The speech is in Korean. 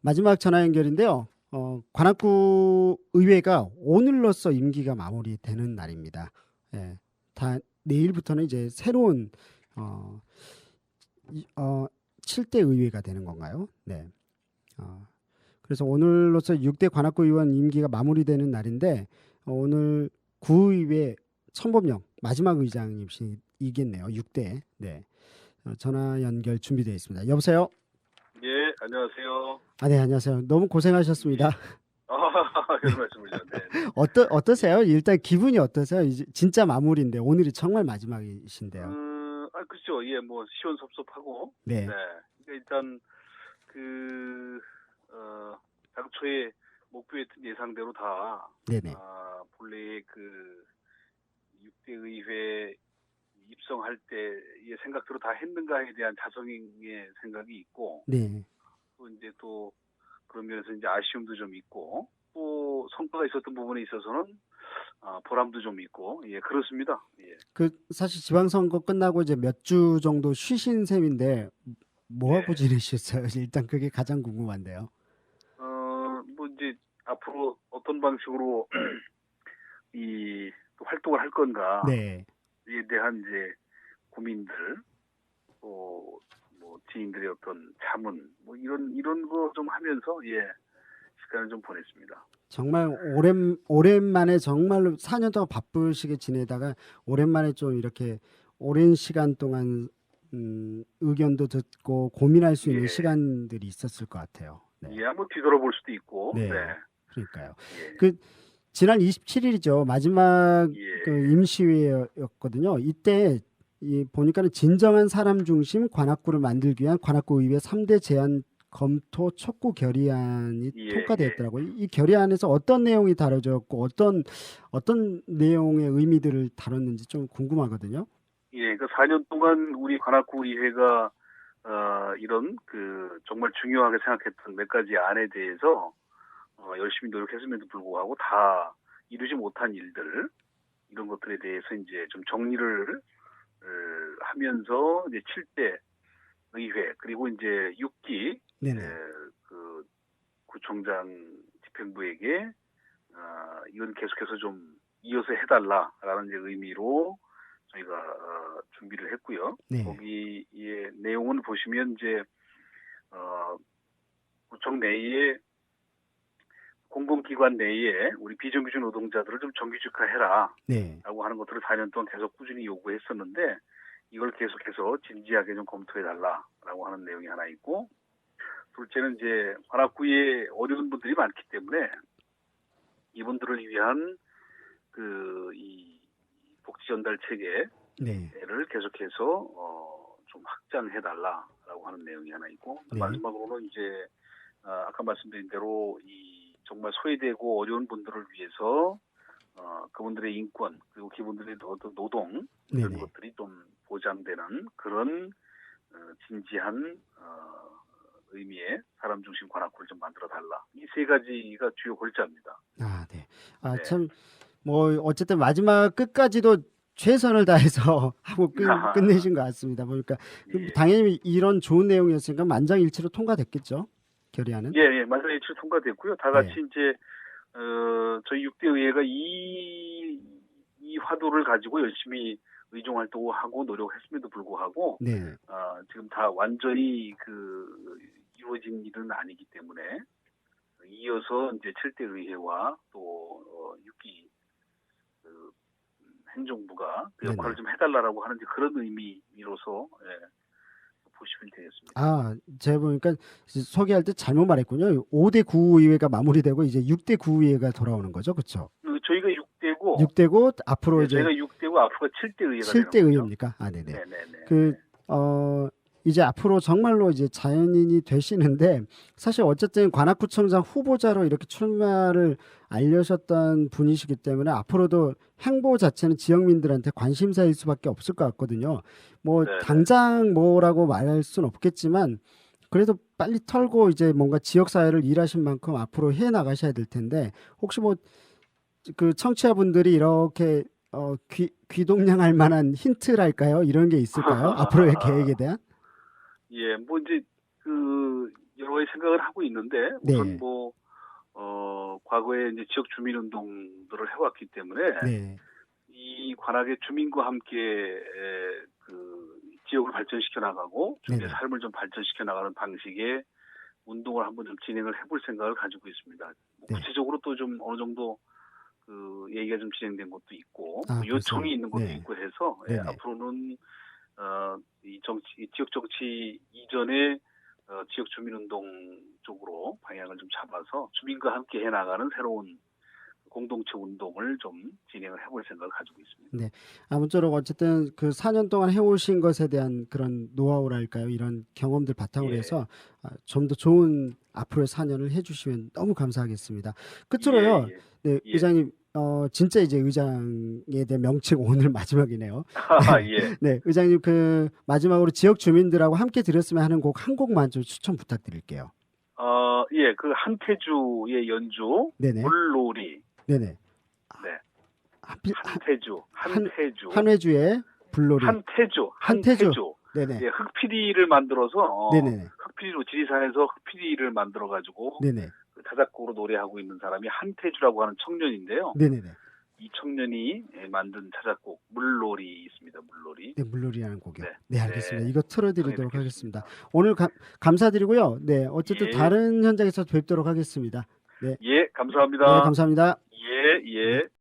마지막 전화 연결인데요. 어, 관악구 의회가 오늘로써 임기가 마무리되는 날입니다. 예, 다 내일부터는 이제 새로운 어, 이- 어, 7대 의회가 되는 건가요? 네. 어, 그래서 오늘로써 6대 관악구 의원 임기가 마무리되는 날인데 어, 오늘 구의회 천범영 마지막 의장님이겠네요. 6대. 네. 어, 전화 연결 준비되어 있습니다. 여보세요. 예, 안녕하세요. 아, 네, 안녕하세요. 너무 고생하셨습니다. 아, 이런 말씀을요. 네. 어떠 어떠세요? 일단 기분이 어떠세요? 이제 진짜 마무리인데 오늘이 정말 마지막이신데요. 음, 아, 그렇죠. 예, 뭐 시원섭섭하고. 네. 네. 그러니까 일단 그 어, 당초에 목표했던 예상대로 다 네네. 아, 본래 그 6대 의회 입성할 때의 생각대로 다 했는가에 대한 자성의 생각이 있고 네. 또 이제 또 그런 면에서 이제 아쉬움도 좀 있고 또 성과가 있었던 부분에 있어서는 아, 보람도 좀 있고 예 그렇습니다. 예. 그 사실 지방선거 끝나고 이제 몇 주 정도 쉬신 셈인데 뭐 하고 네. 지내셨어요? 일단 그게 가장 궁금한데요. 어뭐 이제 앞으로 어떤 방식으로 이 활동을 할 건가에 네. 대한 이제 고민들 또 뭐 지인들의 어떤 자문 뭐 이런 이런 거 좀 하면서 예 시간을 좀 보냈습니다. 정말 오랜 오랜만에 정말로 4년 동안 바쁘시게 지내다가 오랜만에 좀 이렇게 오랜 시간 동안 음, 의견도 듣고 고민할 수 있는 예. 시간들이 있었을 것 같아요. 네. 예 한번 뒤돌아볼 수도 있고 네. 네. 그러니까요. 예. 그 지난 27일이죠. 마지막 예. 그 임시회였거든요. 이때 이 보니까는 진정한 사람 중심 관악구를 만들기 위한 관악구 의회 3대 제안 검토 촉구 결의안이 예, 통과되었더라고요. 이 결의안에서 어떤 내용이 다뤄졌고 어떤 어떤 내용의 의미들을 다뤘는지 좀 궁금하거든요. 예, 그 4년 동안 우리 관악구 의회가 어, 이런 그 정말 중요하게 생각했던 몇 가지 안에 대해서 어, 열심히 노력했음에도 불구하고 다 이루지 못한 일들 이런 것들에 대해서 이제 좀 정리를 어, 하면서 이제 7대 의회 그리고 이제 6기 네네. 그 구청장 집행부에게 어, 이건 계속해서 좀 이어서 해달라라는 이제 의미로 저희가 어, 준비를 했고요. 네. 거기에 내용은 보시면 이제 어, 구청 내에 공공기관 내에 우리 비정규직 노동자들을 좀 정규직화해라라고 네. 하는 것들을 4년 동안 계속 꾸준히 요구했었는데 이걸 계속해서 진지하게 좀 검토해달라라고 하는 내용이 하나 있고 둘째는 이제 관악구에 어려운 분들이 많기 때문에 이분들을 위한 그 이 복지 전달 체계를 네. 계속해서 어, 좀 확장해 달라라고 하는 내용이 하나 있고 네. 마지막으로는 이제 아, 아까 말씀드린 대로 이 정말 소외되고 어려운 분들을 위해서 어, 그분들의 인권 그리고 그분들의 어떤 노동 이런 네네. 것들이 좀 보장되는 그런 어, 진지한 어, 의미의 사람 중심 관악구를 좀 만들어 달라 이 세 가지가 주요 골자입니다. 아, 네. 아, 네. 참, 뭐, 어쨌든 마지막 끝까지도 최선을 다해서 하고 끝. 끝내신 것 같습니다. 보니까. 예. 당연히 이런 좋은 내용이었으니까 만장일치로 통과됐겠죠? 결의안은? 예, 예, 맞아요. 일치 통과됐고요. 다 같이 네. 이제 어, 저희 6대 의회가 이, 이 화두를 가지고 열심히 의정 활동을 하고 노력했음에도 불구하고 네. 어, 지금 다 완전히 그 이루어진 일은 아니기 때문에 이어서 이제 7대 의회와 또 어, 6기 그 음, 행정부가 그 역할을. 좀 해달라라고 하는 그런 의미로서 예, 보시면 되겠습니다. 아, 제가 보니까 소개할 때 잘못 말했군요. 5대 구의회가 마무리되고 이제 6대 구의회가 돌아오는 거죠. 그렇죠? 그 저희가 6대고 6대고 앞으로 네, 이제 저희가 6대고 앞으로가 7대 의회가 7대 되는 거죠. 의회입니까? 아, 네네. 네네네. 그, 어, 이제 앞으로 정말로 이제 자연인이 되시는데 사실 어쨌든 관악구청장 후보자로 이렇게 출마를 알려셨던 분이시기 때문에 앞으로도 행보 자체는 지역민들한테 관심사일 수밖에 없을 것 같거든요. 뭐 네네. 당장 뭐라고 말할 수는 없겠지만 그래도 빨리 털고 이제 뭔가 지역 사회를 일하신 만큼 앞으로 해 나가셔야 될 텐데 혹시 뭐 그 청취자분들이 이렇게 어, 귀, 귀동냥할 만한 힌트랄까요? 이런 게 있을까요? 앞으로의 계획에 대한? 예, 뭐 이제 그 여러 가지 생각을 하고 있는데 네. 우선 뭐 어, 과거에 이제 지역 주민 운동들을 해왔기 때문에 네. 이 관악의 주민과 함께 에, 그 지역을 발전시켜 나가고 주민의 네네. 삶을 좀 발전시켜 나가는 방식의 운동을 한번 좀 진행을 해볼 생각을 가지고 있습니다. 뭐 네. 구체적으로 또 좀 어느 정도 그 얘기가 좀 진행된 것도 있고 아, 뭐 요청이 그렇죠. 있는 것도 네. 있고 해서 예. 앞으로는 어, 이 정치 이 지역 정치 이전에 어, 지역 주민 운동 쪽으로 방향을 좀 잡아서 주민과 함께 해 나가는 새로운 공동체 운동을 좀 진행을 해볼 생각을 가지고 있습니다. 아무쪼록 어쨌든 그 4년 동안 해오신 것에 대한 그런 노하우랄까요? 이런 경험들 바탕으로 예. 해서 아, 좀더 좋은 앞으로의 4년을 해주시면 너무 감사하겠습니다. 끝으로요, 예, 예. 네, 예. 의장님, 어, 진짜 이제 의장에 대한 명칭 오늘 마지막이네요. 아, 예. 네, 의장님 그 마지막으로 지역 주민들하고 함께 들었으면 하는 곡 한 곡만 좀 추천 부탁드릴게요. 어, 예, 그 한태주의 연주, 네네, 물놀이, 네네. 네. 하필 한- 한태주, 한태주, 한회주의 불놀이. 한태주, 한태주. 한태주. 네네, 예, 흑피디를 만들어서 어, 네네, 흑피디로 지리산에서 흑피디를 만들어 가지고 네네, 그 자작곡으로 노래하고 있는 사람이 한태주라고 하는 청년인데요. 네네네. 이 청년이 예, 만든 자작곡 물놀이 있습니다. 물놀이. 네, 물놀이라는 곡이요. 네. 네, 알겠습니다. 네. 이거 틀어드리도록 하겠습니다. 오늘 가- 감사드리고요. 네, 어쨌든 예. 다른 현장에서 뵙도록 하겠습니다. 예, 감사합니다. 네, 감사합니다. 예, 예.